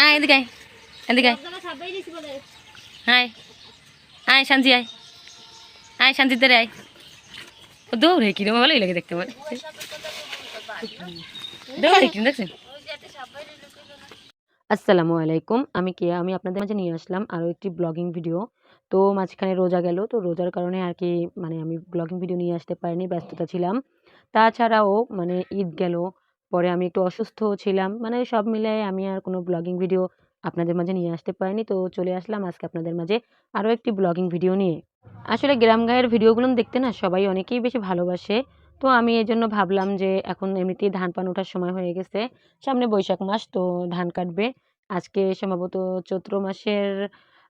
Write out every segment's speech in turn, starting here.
আয় এদিকে আয় এদিকে আয় আয় আয় শান্তি আয় আয় শান্তিতে রে আয় ও দৌড়ে কিরম ভালোই লাগে দেখতে পারে দৌড়ে কিরম দেখছেন আসসালামু আলাইকুম আমি কে আমি আপনাদের মাঝে নিয়ে আসলাম আরও একটি ব্লগিং ভিডিও তো মাঝখানে রোজা গেল তো রোজার কারণে আর কি মানে আমি ব্লগিং ভিডিও নিয়ে আসতে পারিনি ব্যস্ততা ছিলাম তাছাড়াও মানে ঈদ গেল পরে আমি একটু অসুস্থও ছিলাম। মানে সব মিলিয়ে আমি আর কোনো ব্লগিং ভিডিও আপনাদের মাঝে নিয়ে আসতে পারিনি। তো চলে আসলাম আজকে আপনাদের মাঝে আরও একটি ব্লগিং ভিডিও নিয়ে। আসলে গ্রাম গায়ের ভিডিওগুলো দেখতে না সবাই অনেকেই বেশি ভালোবাসে। তো আমি এই জন্য ভাবলাম যে এখন এমনিতেই ধান পান ওঠার সময় হয়ে গেছে। সামনে বৈশাখ মাস, তো ধান কাটবে। আজকে সম্ভবত চৈত্র মাসের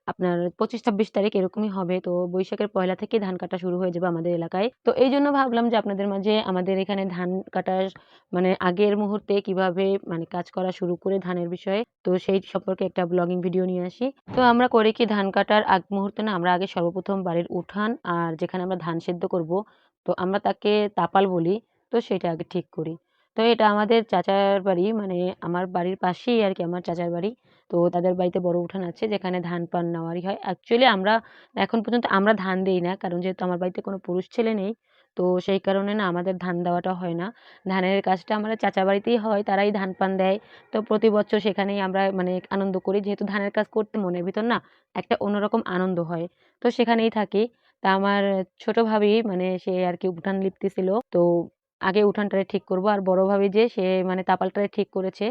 আপনার পঁচিশ ছাব্বিশ তারিখ এরকমই হবে। তো বৈশাখের পয়লা থেকে ধান কাটা শুরু হয়ে যাবে আমাদের এলাকায়। তো এই জন্য ভাবলাম যে আপনাদের মাঝে আমাদের এখানে ধান কাটার মানে আগের মুহূর্তে কীভাবে মানে কাজ করা শুরু করে ধানের বিষয়ে, তো সেই সম্পর্কে একটা ব্লগিং ভিডিও নিয়ে আসি। তো আমরা করে কি ধান কাটার আগ মুহূর্তে না, আমরা আগে সর্বপ্রথম বাড়ির উঠান আর যেখানে আমরা ধান সেদ্ধ করব, তো আমরা তাকে তাপাল বলি, তো সেটা আগে ঠিক করি। তো এটা আমাদের চাচার বাড়ি মানে আমার বাড়ির পাশেই আর কি আমার চাচার বাড়ি। তো তাদের বাড়িতে বড় উঠান আছে যেখানে ধান পান নেওয়ারই হয়। অ্যাকচুয়ালি আমরা এখন পর্যন্ত আমরা ধান দিই না, কারণ যেহেতু আমার বাড়িতে কোনো পুরুষ ছেলে নেই, তো সেই কারণে না আমাদের ধান দেওয়াটা হয় না। ধানের কাজটা আমাদের চাচা বাড়িতেই হয়, তারাই ধান পান দেয়। তো প্রতি বছর সেখানেই আমরা মানে আনন্দ করি, যেহেতু ধানের কাজ করতে মনের ভিতর না একটা অন্যরকম আনন্দ হয়। তো সেখানেই থাকি। তা আমার ছোট ভাবি মানে সে আর কি উঠান লিপতেছিল। তো আগে উঠানটারে ঠিক করব। আর বড় ভাবি যে সে মানে তাপালটারে ঠিক করেছে,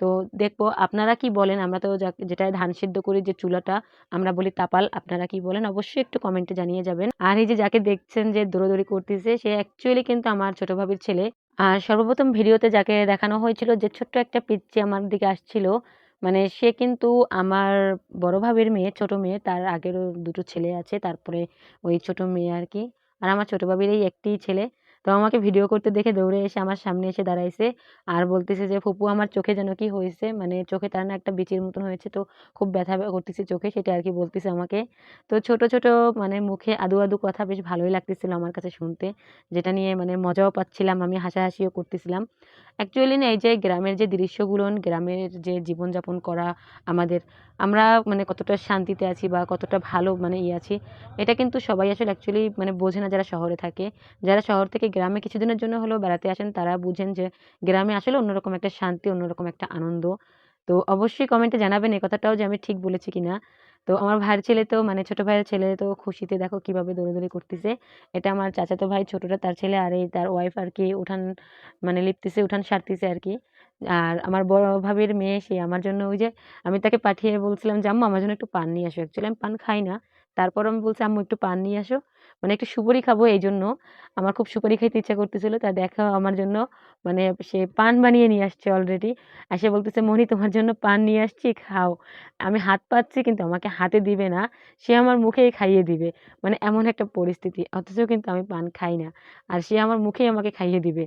তো দেখব আপনারা কি বলেন? আমরা তো যা- যেটায় ধান সিদ্ধ করি যে চুলাটা, আমরা বলি তাপাল, আপনারা কি বলেন? অবশ্যই একটু কমেন্টে জানিয়ে যাবেন। আর এই যে যাকে দেখছেন যে দৌড়াদৌড়ি করতেছে, সে অ্যাকচুয়ালি কিন্তু আমার ছোট ভাবির ছেলে। আর সর্বপ্রথম ভিডিওতে যাকে দেখানো হয়েছিল যে ছোট্ট একটা পিচ্চি আমার দিকে আসছিল মানে সে কিন্তু আমার বড় ভাবির মেয়ে, ছোট মেয়ে, তার আগেরও দুটো ছেলে আছে, তারপরে ওই ছোট মেয়ে আর কি। আর আমার ছোট ভাবির এই একটিই ছেলে। তো আমাকে ভিডিও করতে দেখে দৌড়ে এসে আমার সামনে এসে দাঁড়াইছে। আর বলতেছে যে, ফুপু, আমার চোখে যেন কি হয়েছে মানে চোখে তার না একটা বিচির মতন হয়েছে, তো খুব ব্যথা করতেছে চোখে, সেটা আর কি বলতেছে আমাকে। তো ছোট ছোট মানে মুখে আদু আদু কথা বেশ ভালোই লাগতেছিল আমার কাছে শুনতে, যেটা নিয়ে মানে মজাও পাচ্ছিলাম, আমি হাসাহাসিও করতেছিলাম। অ্যাকচুয়ালি না, এই যে গ্রামের যে দৃশ্যগুলো, গ্রামের যে জীবনযাপন করা আমাদের, আমরা মানে কতটা শান্তিতে আছি বা কতটা ভালো মানে ইয়ে আছি, এটা কিন্তু সবাই আসলে অ্যাকচুয়ালি মানে বোঝে না যারা শহরে থাকে। যারা শহর থেকে গ্রামে কিছুদিনের জন্য হলেও বেড়াতে আসেন, তারা বুঝেন যে গ্রামে আসলে অন্যরকম একটা শান্তি, অন্যরকম একটা আনন্দ। তো অবশ্যই কমেন্টে জানাবেন এই কথাটাও যে আমি ঠিক বলেছি কিনা। তো আমার ভাইয়ের ছেলে তো মানে ছোট ভাইয়ের ছেলে তো খুশিতে দেখো কীভাবে দৌড়াদৌড়ি করতেছে। এটা আমার চাচাতো ভাই ছোটটা তার ছেলে আর এই তার ওয়াইফ আর কি উঠান মানে লিপতেছে, উঠান সারতেছে আর কি। আর আমার বড় ভাবির মেয়ে, সে আমার জন্য ওই যে আমি তাকে পাঠিয়ে বলছিলাম যে আমার জন্য একটু পান নিয়ে আসো। অ্যাকচুয়ালি আমি পান খাই না। তারপর আমি বলছি, আম্মু, একটু পান নিয়ে আসো। মানে একটু সুপারি খাব এই জন্য আমার খুব সুপারি খাইতে ইচ্ছা করতেছিল, তা দেখো আমার জন্য মানে সে পান বানিয়ে নিয়ে আসছে অলরেডি আর সে বলতেছে মনি তোমার জন্য পান নিয়ে আসছি, খাও। আমি হাত পাচ্ছি কিন্তু আমাকে হাতে দিবে না। সে আমার মুখেই খাইয়ে দিবে। মানে এমন একটা পরিস্থিতি। অথচ কিন্তু আমি পান খাই না। আর সে আমার মুখেই আমাকে খাইয়ে দিবে।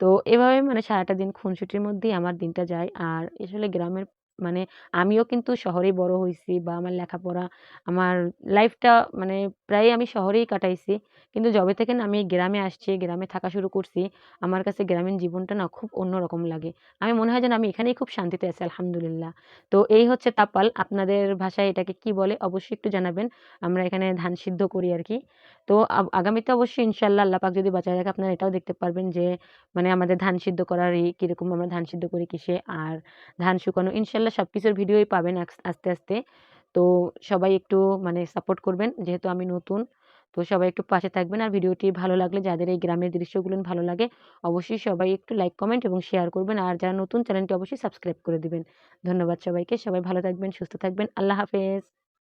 তো এভাবে মানে সারাটা দিন খুনসুটির মধ্যেই আমার দিনটা যায়। আর আসলে গ্রামের মানে আমিও কিন্তু শহরেই বড় হয়েছি বা আমার লেখাপড়া, আমার লাইফটা মানে প্রায় আমি শহরেই কাটাইছি। কিন্তু যবে থেকে না আমি গ্রামে আসছি, গ্রামে থাকা শুরু করছি, আমার কাছে গ্রামীণ জীবনটা না খুব অন্যরকম লাগে। আমি মনে হয় যেন আমি এখানেই খুব শান্তিতে আছি, আলহামদুলিল্লাহ। তো এই হচ্ছে তাপাল, আপনাদের ভাষায় এটাকে কি বলে অবশ্যই একটু জানাবেন। আমরা এখানে ধান সিদ্ধ করি আর কি তো আগামীতে অবশ্যই ইনশাল্লাহ আল্লাহ পাক যদি বাঁচায় রাখে, আপনারা এটাও দেখতে পারবেন যে মানে আমাদের ধান সিদ্ধ করার এই কীরকম আমরা ধান সিদ্ধ করি কিসে, আর ধান শুকানো ইনশাল্লাহ সব কিছুর ভিডিওই পাবেন আস্তে আস্তে। তো সবাই একটু মানে সাপোর্ট করবেন, যেহেতু আমি নতুন। তো সবাই একটু পাশে থাকবেন আর ভিডিওটি ভালো লাগলে যাদের এই গ্রামের দৃশ্যগুলো ভালো লাগে, অবশ্যই সবাই একটু লাইক কমেন্ট এবং শেয়ার করবেন। আর যারা নতুন চ্যানেলটি অবশ্যই সাবস্ক্রাইব করে দিবেন। ধন্যবাদ সবাইকে। সবাই ভালো থাকবেন, সুস্থ থাকবেন। আল্লাহ হাফেজ।